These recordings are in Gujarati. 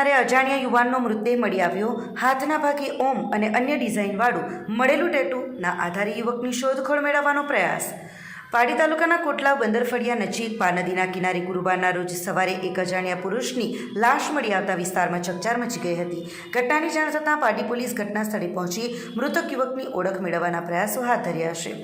ત્યારે અજાણ્યા યુવાનનો મૃતદેહ મળી આવ્યો. હાથના ભાગે ઓમ અને અન્ય ડિઝાઇનવાળું મળેલું ટેટુના આધારે યુવકની શોધખોળ મેળવવાનો પ્રયાસ. પાડી તાલુકાના કોટલા બંદરફળિયા નજીક પા નદીના કિનારે ગુરુવારના રોજ સવારે એક અજાણ્યા પુરુષની લાશ મળી આવતા વિસ્તારમાં ચકચાર મચી ગઈ હતી. ઘટનાની જાણ થતાં પાડી પોલીસ ઘટના સ્થળે પહોંચી મૃતક યુવકની ઓળખ મેળવવાના પ્રયાસો હાથ ધર્યા છે.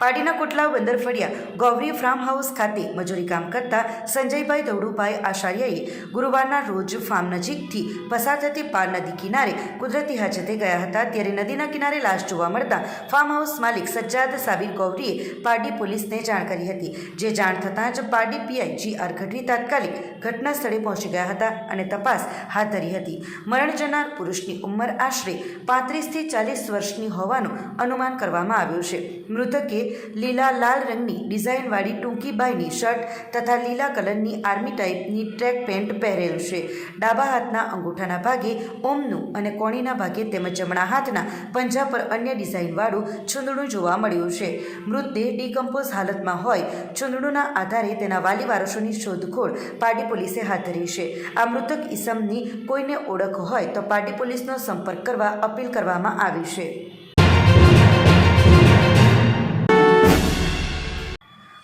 પાડીના કોટલા બંદરફળિયા ગૌરી ફાર્મ હાઉસ ખાતે મજૂરી કામ કરતા સંજયભાઈ દવડુભાઈ આચાર્યએ ગુરુવારના રોજ ફાર્મ નજીકથી પસાર થતી પાર નદી કિનારે કુદરતી હાજતે ગયા હતા. ત્યારે નદીના કિનારે લાશ જોવા મળતા ફાર્મ હાઉસ માલિક સજ્જાદ સાબિર ગૌરીએ પારડી પોલીસને જાણ કરી હતી. જે જાણ થતાં જ Pardi PI G R Gadhvi તાત્કાલિક ઘટના સ્થળે પહોંચી ગયા હતા અને તપાસ હાથ ધરી હતી. મરણ જનાર પુરુષની ઉંમર આશરે પાંત્રીસથી ચાલીસ વર્ષની હોવાનું અનુમાન કરવામાં આવ્યું છે. મૃતકે લીલા, લાલ રંગની ડિઝાઇનવાળી ટૂંકી બાયની શર્ટ તથા લીલા કલરની આર્મી ટાઈપની ટ્રેક પેન્ટ પહેરેલ છે. ડાબા હાથના અંગૂઠાના ભાગે ઓમનું અને કોણીના ભાગે તેમજ જમણા હાથના પંજા પર અન્ય ડિઝાઇનવાળું છૂંદડું જોવા મળ્યું છે. મૃતદેહ ડીકમ્પોઝ હાલતમાં હોય, છૂંદડુંના આધારે તેના વાલી વારસોની શોધખોળ પાડી પોલીસે હાથ ધરી છે. આ મૃતક ઈસમની કોઈને ઓળખ હોય તો પાર્ટી પોલીસનો સંપર્ક કરવા અપીલ કરવામાં આવી છે.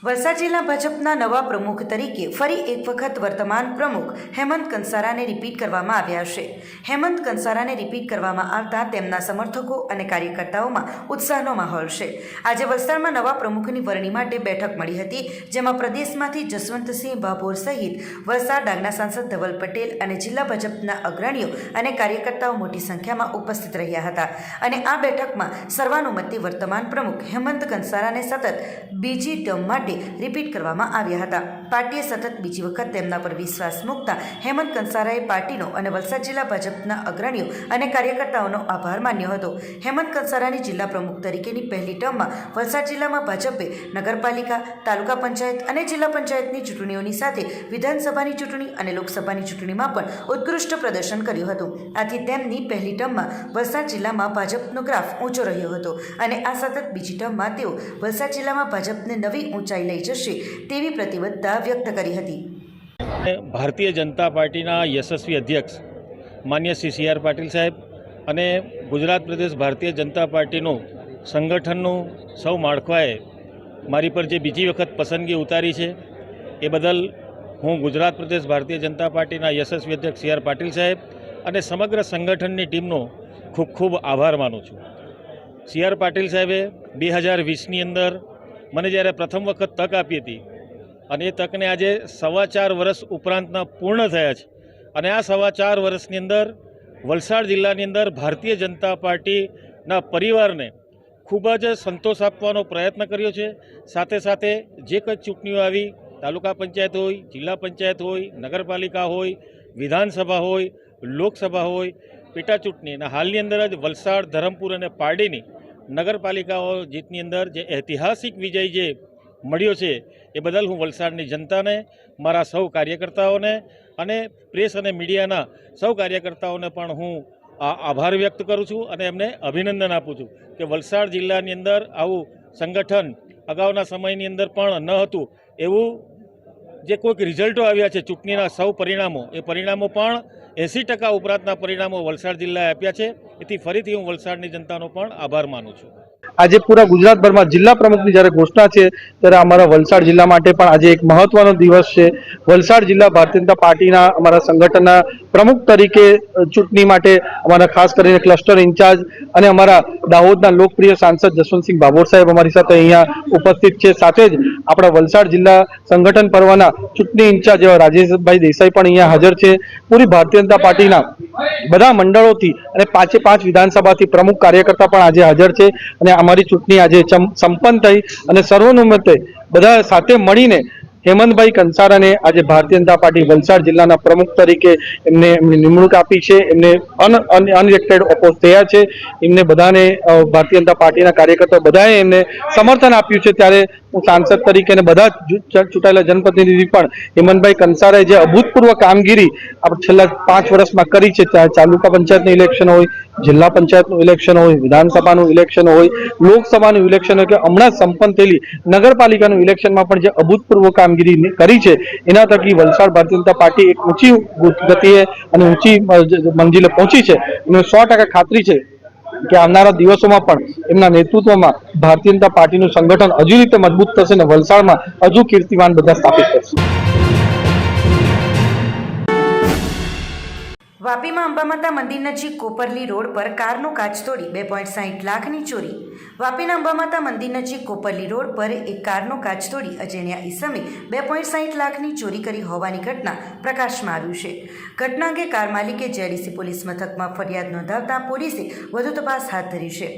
વલસાડ જિલ્લા ભાજપના નવા પ્રમુખ તરીકે ફરી એક વખત વર્તમાન પ્રમુખ હેમંત કંસારાને રિપીટ કરવામાં આવ્યા છે. હેમંત કંસારાને રિપીટ કરવામાં આવતા તેમના સમર્થકો અને કાર્યકર્તાઓમાં ઉત્સાહનો માહોલ છે. આજે વલસાડમાં નવા પ્રમુખની વરણી માટે બેઠક મળી હતી, જેમાં પ્રદેશમાંથી જસવંતસિંહ ભાભોર સહિત વલસાડ ડાંગના સાંસદ ધવલ પટેલ અને જિલ્લા ભાજપના અગ્રણીઓ અને કાર્યકર્તાઓ મોટી સંખ્યામાં ઉપસ્થિત રહ્યા હતા. અને આ બેઠકમાં સર્વાનુમતિ વર્તમાન પ્રમુખ હેમંત કંસારાને સતત બીજી ટર્મ માટે રિપીટ કરવામાં આવ્યા હતા. પાર્ટીએ સતત બીજી વખત તેમના પર વિશ્વાસ મૂકતા હેમંત કંસારાએ પાર્ટીનો અને વલસાડ જિલ્લા ભાજપના અગ્રણીઓ અને કાર્યકર્તાઓનો આભાર માન્યો હતો. હેમંત કંસારાની જિલ્લા પ્રમુખ તરીકેની પહેલી ટર્મમાં વલસાડ જિલ્લામાં ભાજપે નગરપાલિકા, તાલુકા પંચાયત અને જિલ્લા પંચાયતની ચૂંટણીઓની સાથે વિધાનસભાની ચૂંટણી અને લોકસભાની ચૂંટણીમાં પણ ઉત્કૃષ્ટ પ્રદર્શન કર્યું હતું. આથી તેમની પહેલી ટર્મમાં વલસાડ જિલ્લામાં ભાજપનો ગ્રાફ ઊંચો રહ્યો હતો અને આ સતત બીજી ટર્મમાં તેઓ વલસાડ જિલ્લામાં ભાજપને નવી ઊંચાઈ લઈ જશે તેવી પ્રતિબદ્ધતા વ્યક્ત કરી હતી. ભારતીય જનતા પાર્ટીના યશસ્વી અધ્યક્ષ માન્ય શ્રી સી આર પાટીલ સાહેબ અને ગુજરાત પ્રદેશ ભારતીય જનતા પાર્ટીનું સંગઠનનું સૌ માળખાએ મારી પર જે બીજી વખત પસંદગી ઉતારી છે, એ બદલ હું ગુજરાત પ્રદેશ ભારતીય જનતા પાર્ટીના યશસ્વી અધ્યક્ષ સી આર પાટીલ સાહેબ અને સમગ્ર સંગઠનની ટીમનો ખૂબ ખૂબ આભાર માનું છું. સી આર પાટીલ સાહેબે બે હજાર વીસની અંદર મને જ્યારે પ્રથમ વખત તક આપી હતી અને એ તકને આજે સવા ચાર વર્ષ ઉપરાંતના પૂર્ણ થયા છે. અને આ સવા ચાર વર્ષની અંદર વલસાડ જિલ્લાની અંદર ભારતીય જનતા પાર્ટીના પરિવારને ખૂબ જ સંતોષ આપવાનો પ્રયત્ન કર્યો છે. સાથે સાથે જે કંઈ ચૂંટણીઓ આવી, તાલુકા પંચાયત હોય, જિલ્લા પંચાયત હોય, નગરપાલિકા હોય, વિધાનસભા હોય, લોકસભા હોય પેટા ચૂંટણી અને હાલની અંદર જ વલસાડ, ધરમપુર અને પારડીની નગરપાલિકાઓ જીતની અંદર જે ઐતિહાસિક વિજય જે મળ્યો છે, એ બદલ હું વલસાડની જનતાને, મારા સૌ કાર્યકર્તાઓને અને પ્રેસ અને મીડિયાના સૌ કાર્યકર્તાઓને પણ હું આ આભાર વ્યક્ત કરું છું અને એમને અભિનંદન આપું છું કે વલસાડ જિલ્લાની અંદર આવું સંગઠન અગાઉના સમયની અંદર પણ ન હતું. એવું જે કોઈક રિઝલ્ટો આવ્યા છે, ચૂંટણીના સૌ પરિણામો, એ પરિણામો પણ એંસી ટકા ઉપરાંતના પરિણામો વલસાડ જિલ્લાએ આપ્યા છે. એથી ફરીથી હું વલસાડની જનતાનો પણ આભાર માનું છું. આજે પૂરા ગુજરાતભરમાં જિલ્લા પ્રમુખની જ્યારે ઘોષણા છે, ત્યારે અમારા વલસાડ જિલ્લા માટે પણ આજે એક મહત્વનો દિવસ છે. વલસાડ જિલ્લા ભારતીય જનતા પાર્ટીના અમારા સંગઠનના પ્રમુખ તરીકે ચૂંટણી માટે અમારા ખાસ કરીને ક્લસ્ટર ઇન્ચાર્જ અને અમારા દાહોદના લોકપ્રિય સાંસદ જસવંતસિંહ ભાભોર સાહેબ અમારી સાથે અહીંયા ઉપસ્થિત છે. સાથે જ આપણા વલસાડ જિલ્લા સંગઠન પર્વના ચૂંટણી ઇન્ચાર્જ એવા રાજેશભાઈ દેસાઈ પણ અહીંયા હાજર છે. પૂરી ભારતીય જનતા પાર્ટીના બધા મંડળોથી અને પાંચે પાંચ વિધાનસભાથી પ્રમુખ કાર્યકર્તા પણ આજે હાજર છે અને અમારી ચૂંટણી આજે સંપન્ન થઈ અને સર્વનુમતે બધા સાથે મળીને હેમંતભાઈ કંસારાને આજે ભારતીય જનતા પાર્ટી વલસાડ જિલ્લાના પ્રમુખ તરીકે એમને એમની નિમણૂક આપી છે. એમને અનઇલેક્ટેડ ઓપોઝ થયા છે. એમને બધાને ભારતીય જનતા પાર્ટીના કાર્યકર્તાઓ બધાએ એમને સમર્થન આપ્યું છે. ત્યારે હું સાંસદ તરીકે અને બધા ચૂંટાયેલા જનપ્રતિનિધિ પણ હેમંતભાઈ કંસારાએ જે અભૂતપૂર્વ કામગીરી આપણે છેલ્લા પાંચ વર્ષમાં કરી છે તાલુકા પંચાયતનું ઇલેક્શન હોય, જિલ્લા પંચાયતનું ઇલેક્શન હોય, વિધાનસભાનું ઇલેક્શન હોય, લોકસભાનું ઇલેક્શન હોય કે હમણાં સંપન્ન થયેલી નગરપાલિકાનું ઇલેક્શનમાં પણ જે અભૂતપૂર્વ કામગીરી કરી છે, એના થકી વલસાડ ભારતીય જનતા પાર્ટી એક ઊંચી ગતિએ અને ઊંચી મંજિલે પહોંચી છે. એનો સો ટકા ખાતરી છે. કે આવનારા દિવસોમાં પણ એમના નેતૃત્વમાં ભારતીય જનતા પાર્ટીનું સંગઠન હજુ રીતે મજબૂત થશે અને વલસાડમાં હજુ કીર્તિમાન બધા સ્થાપિત કરશે. વાપીમાં અંબામાતા મંદિર નજીક કોપરલી રોડ પર કારનો કાચ તોડી બે પોઈન્ટ સાહીઠ લાખની ચોરી. વાપીના અંબામાતા મંદિર નજીક કોપરલી રોડ પર એક કારનો કાચ તોડી અજેન્યા ઈસમે બે પોઈન્ટ સાહીઠ લાખની ચોરી કરી હોવાની ઘટના પ્રકાશમાં આવ્યું છે. ઘટના અંગે કાર માલિકે જેડીસી પોલીસ મથકમાં ફરિયાદ નોંધાવતા પોલીસે વધુ તપાસ હાથ ધરી છે.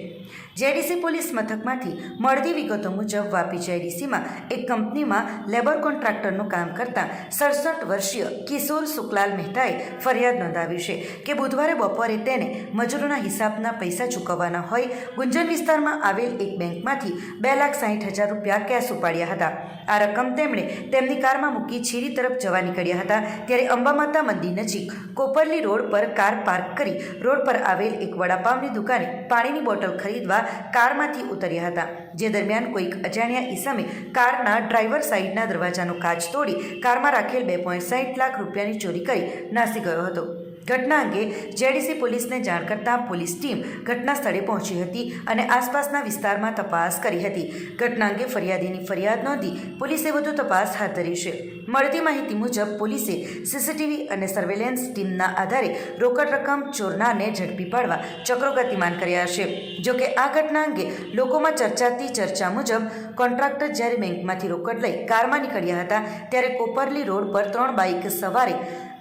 જેડીસી પોલીસ મથકમાંથી મળતી વિગતો મુજબ વાપી જેડીસીમાં એક કંપનીમાં લેબર કોન્ટ્રાક્ટરનું કામ કરતા સડસઠ વર્ષીય કિશોર સુકલાલ મહેતાએ ફરિયાદ નોંધાવી છે કે બુધવારે બપોરે તેને મજૂરોના હિસાબના પૈસા ચૂકવવાના હોય ગુંજન વિસ્તારમાં આવેલ એક બેંકમાંથી બે લાખ સાહીઠ હજાર રૂપિયા કેશ ઉપાડ્યા હતા. આ રકમ તેમણે તેમની કારમાં મૂકી છીરી તરફ જવા નીકળ્યા હતા ત્યારે અંબામાતા મંદિર નજીક કોપરલી રોડ પર કાર પાર્ક કરી રોડ પર આવેલ એક વડાપાવની દુકાને પાણીની બોટલ ખરીદવા કારમાંથી ઉતર્યા હતા. જે દરમિયાન કોઈક અજાણ્યા ઈસમે કારના ડ્રાઈવર સાઈડના દરવાજાનો કાચ તોડી કારમાં રાખેલ બે પોઈન્ટ સાહીઠ લાખ રૂપિયાની ચોરી કરી નાસી ગયો હતો. ઘટના અંગે જેડીસી પોલીસને જાણ કરતાં પોલીસ ટીમ ઘટના સ્થળે પહોંચી હતી અને આસપાસના વિસ્તારમાં તપાસ કરી હતી. ઘટના અંગે ફરિયાદીની ફરિયાદ નોંધી પોલીસે વધુ તપાસ હાથ ધરી છે. મળતી માહિતી મુજબ, પોલીસે સીસીટીવી અને સર્વેલન્સ ટીમના આધારે રોકડ રકમ ચોરનારને ઝડપી પાડવા ચક્રો ગતિમાન કર્યા છે. જોકે આ ઘટના અંગે લોકોમાં ચર્ચાતી ચર્ચા મુજબ, કોન્ટ્રાક્ટર જ્યારે બેંકમાંથી રોકડ લઈ કારમાં નીકળ્યા હતા, ત્યારે કોપરલી રોડ પર ત્રણ બાઇક સવારે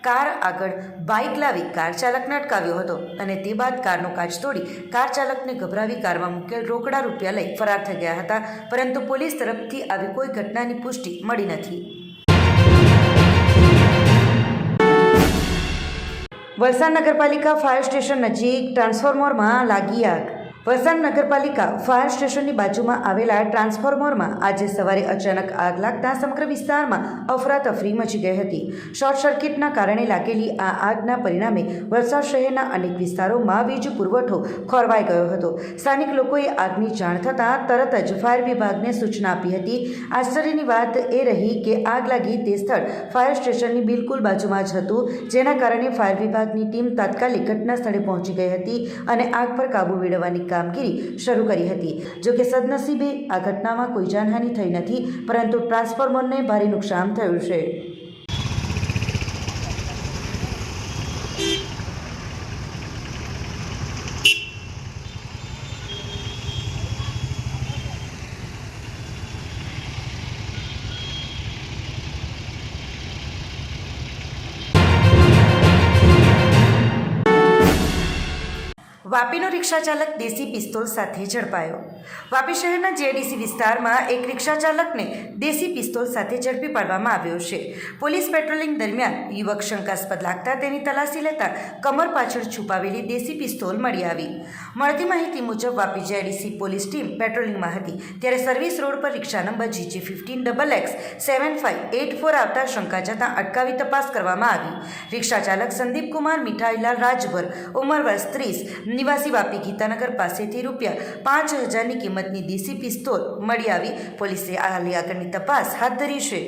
કાર આગળ બાઇક લાવી કાર ચાલકને અટકાવ્યો હતો અને તે બાદ કારનો કાચ તોડી કાર ચાલકને ગભરાવી કારમાં મૂકેલ રોકડા રૂપિયા લઈ ફરાર થઈ ગયા હતા, પરંતુ પોલીસ તરફથી આવી કોઈ ઘટનાની પુષ્ટિ મળી નથી. વલસાડ નગરપાલિકા ફાયર સ્ટેશન નજીક ટ્રાન્સફોર્મરમાં લાગી આગ. વલસાડ નગરપાલિકા ફાયર સ્ટેશનની બાજુમાં આવેલા ટ્રાન્સફોર્મરમાં આજે સવારે અચાનક આગ લાગતા સમગ્ર વિસ્તારમાં અફરાતફરી મચી ગઈ હતી. શોર્ટ સર્કિટના કારણે લાગેલી આ આગના પરિણામે વલસાડ શહેરના અનેક વિસ્તારોમાં વીજ પુરવઠો ખોરવાઈ ગયો હતો. સ્થાનિક લોકોએ આગની જાણ થતાં તરત જ ફાયર વિભાગને સૂચના આપી હતી. આશ્ચર્યની વાત એ રહી કે આગ લાગી તે સ્થળ ફાયર સ્ટેશનની બિલકુલ બાજુમાં જ હતું, જેના કારણે ફાયર વિભાગની ટીમ તાત્કાલિક ઘટના સ્થળે પહોંચી ગઈ હતી અને આગ પર કાબૂ મેળવવાની કામગીરી શરૂ કરી હતી. જોકે સદનસીબે આ ઘટનામાં કોઈ જાનહાનિ થઈ નથી, પરંતુ ટ્રાન્સફોર્મરને ભારે નુકસાન થયું છે. વાપીનો રિક્ષા ચાલક દેશી પિસ્તોલ સાથે ઝડપાયો. વાપી શહેરના જેડીસી વિસ્તારમાં એક રિક્ષા ચાલકને દેશી પિસ્તોલ સાથે ઝડપી પાડવામાં આવ્યો છે. પોલીસ પેટ્રોલિંગ દરમિયાન યુવક શંકાસ્પદ લાગતા તેની તલાશી લેતા કમર પાછળ છુપાવેલી દેશી પિસ્તોલ મળી આવી. મળતી માહિતી મુજબ વાપી જેડીસી પોલીસ ટીમ પેટ્રોલિંગમાં હતી, ત્યારે સર્વિસ રોડ પર રિક્ષા number GG fifteen double X seven five eight four આવતા શંકા જતાં અટકાવી તપાસ કરવામાં આવી. રિક્ષા ચાલક સંદીપ કુમાર મીઠાઈલાલ રાજભર, ઉંમર વર્ષ ત્રીસ નિવાસી વાપી ગીતાનગર પાસેથી રૂપિયા પાંચ હજારની કિંમતની દેશી પિસ્તોલ મળી આવી. પોલીસે હાલ આગળની તપાસ હાથ ધરી છે.